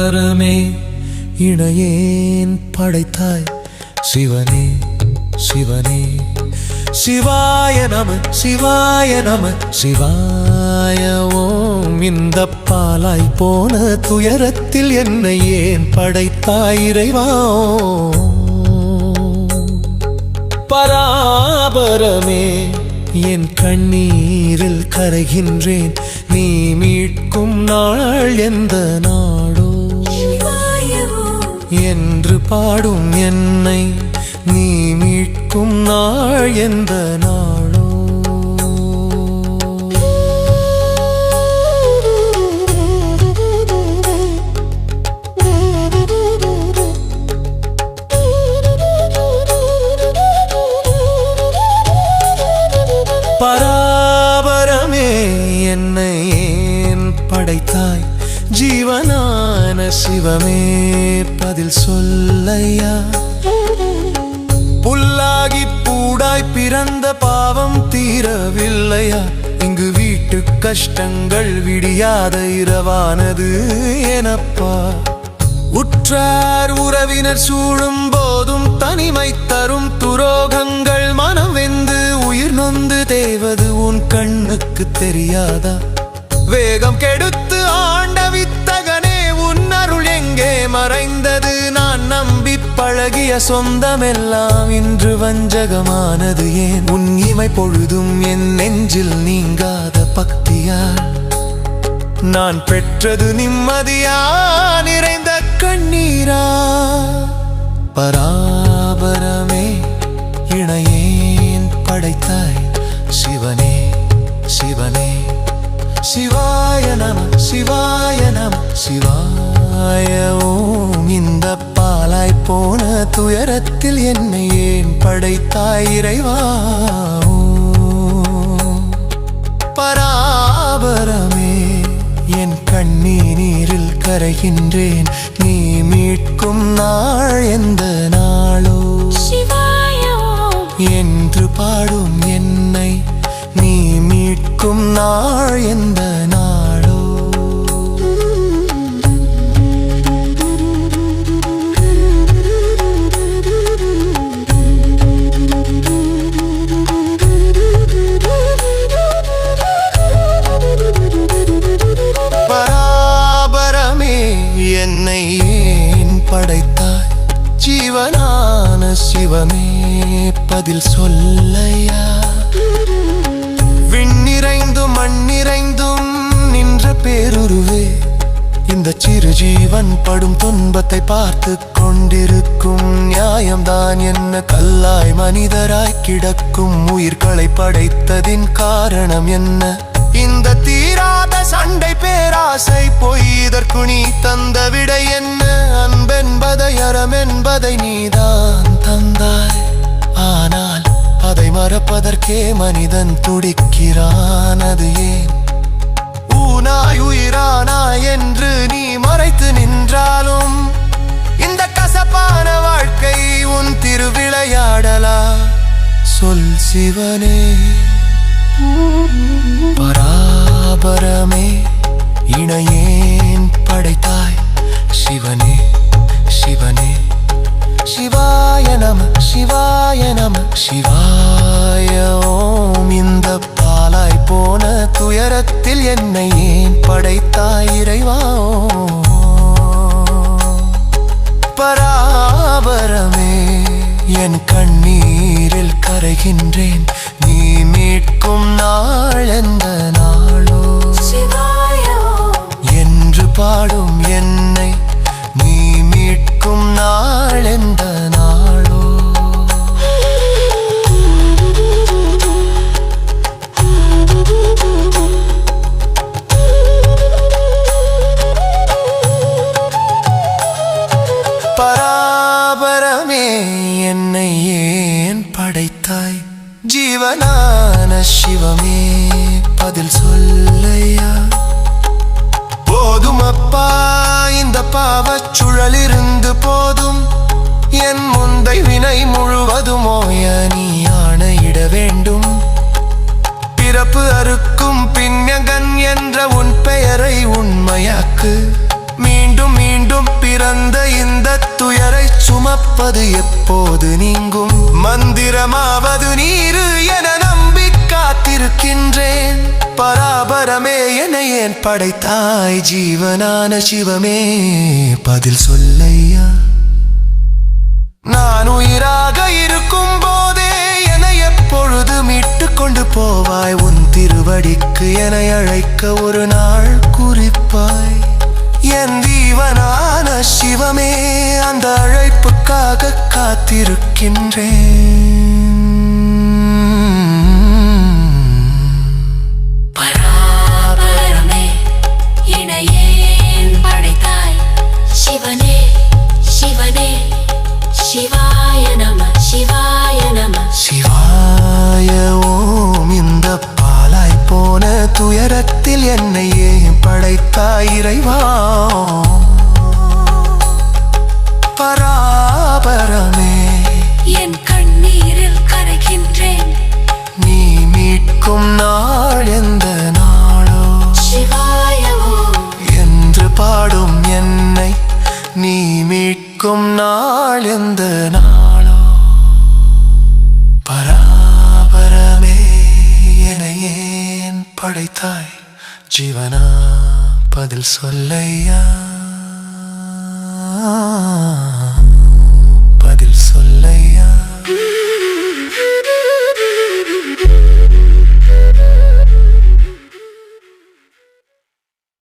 பரமே இணையேன் படைத்தாய். சிவனே சிவனே சிவாய நம சிவாய நம சிவாய ஓம். இந்த பாலாய் போன துயரத்தில் என்னை ஏன் படைத்தாய் இறைவா? பராபரமே என் கண்ணீரில் கரைகின்றேன். நீ மீட்கும் நாள் எந்த நாள்? என்று பாடும் என்னை நீ மீட்கும் நாள் எந்த நாளோ? பராபரமே என்னை ஏன் படைத்தாய்? ஜீவனான சிவமே பதில் சொல்லையா? புல்லாகி பூடாய் பிறந்த பாவம் தீரவில்லையா? இங்கு வீட்டு கஷ்டங்கள் விடியாத இரவானது எனப்பா. உற்றார் உறவினர் சூழும் போதும் தனிமை தரும் துரோகங்கள் மனம் வெந்து உயிர் நொந்து தேவது உன் கண்ணுக்கு தெரியாதா? வேகம் கெடுத்து பழகிய சொந்தமெல்லாம் இன்று வஞ்சகமானது ஏன்? உன் இமை பொழுதும் என் நெஞ்சில் நீங்காத பக்தியால். நான் பெற்றது நிம்மதியா நிறைந்த கண்ணீரா? பரா துயரத்தில் என்னை ஏன் படைத்தாய் இறைவா. பராபரமே என் கண்ணீரில் கரைகின்றேன். நீ மீட்கும் நாள் எந்த நாளோ? என்று பாடும் என்னை நீ மீட்கும் நாள் எந்த பதில் சொல்லையா? விண்ணிறைந்தும் மண்ணிறைந்தும் நின்ற பேருருவே இந்த சிறு ஜீவன் படும் துன்பத்தை பார்த்து கொண்டிருக்கும் நியாயம்தான் என்ன கல்லாய் மனிதராய் கிடக்கும் உயிர்களை படைத்ததின் காரணம் என்ன? இந்த தீராத சண்டை பேராசை பொய் இதற்கு நீ தந்த விடை என்ன? அன்பென்பதை அறம் என்பதை நீதான் தந்தாய். பறப்பதற்கே மனிதன் துடிக்கிறான் அது ஏன்? ஊனாய் உயிரானா என்று நீ மறைத்து நின்றாலும் இந்த கசப்பான வாழ்க்கை உன் திருவிளையாடலா? சொல் சிவனே. பராபரமே இணையேன் படைத்தாய். சிவனே சிவனே. சிவாய நம சிவாய நம சிவா ஓம் இந்த பாலாய் போன துயரத்தில் என்னை ஏன் படைத்தாய் இறைவா? பராபரமே என் கண்ணீரில் கரைகின்றேன். நீ மீட்கும் நாள் எந்த நாளோ? என்று பாடும் என்னை நீ மீட்கும் நாள் எந்த சிவமே பதில் சொல்லையா? போதும் அப்பா இந்த பாவச் சுழலிருந்து போதும். என் முந்தை வினை முழுவதும் ஓய நீ ஆணையிட வேண்டும். பிறப்பு அறுக்கும் பின்னகன் என்ற உன் பெயரை உண்மையாக்கு. மீண்டும் மீண்டும் பிறந்த இந்த துயரை சுமப்பது எப்போது நீங்கும்? மந்திரமாவது நீரு என காத்திருக்கின்றேன் பராபரமே என ஏன் படைத்தாய்? ஜீவனான சிவமே பதில் சொல்லையா? நான் உயிராக இருக்கும் போதே என எப்பொழுது மீட்டு கொண்டு போவாய். உன் திருவடிக்கு என அழைக்க ஒரு நாள் குறிப்பாய். என் தீவனான சிவமே அந்த அழைப்புக்காக காத்திருக்கின்றேன். சிவாய நம. சிவாய ஓம் இந்த பாலாய் போன துயரத்தில் என்னை ஏன் படைத்தாய் இறைவா? பராபரமே. என் கண்ணீரில் கரைகின்றேன். நீ மீட்கும் நாள் எந்த நாளோ? என்று பாடும் என்னை நீ மீட்கும் நாள் எந்த நாளோ? ஜீவனா பதில் சொல்லையா?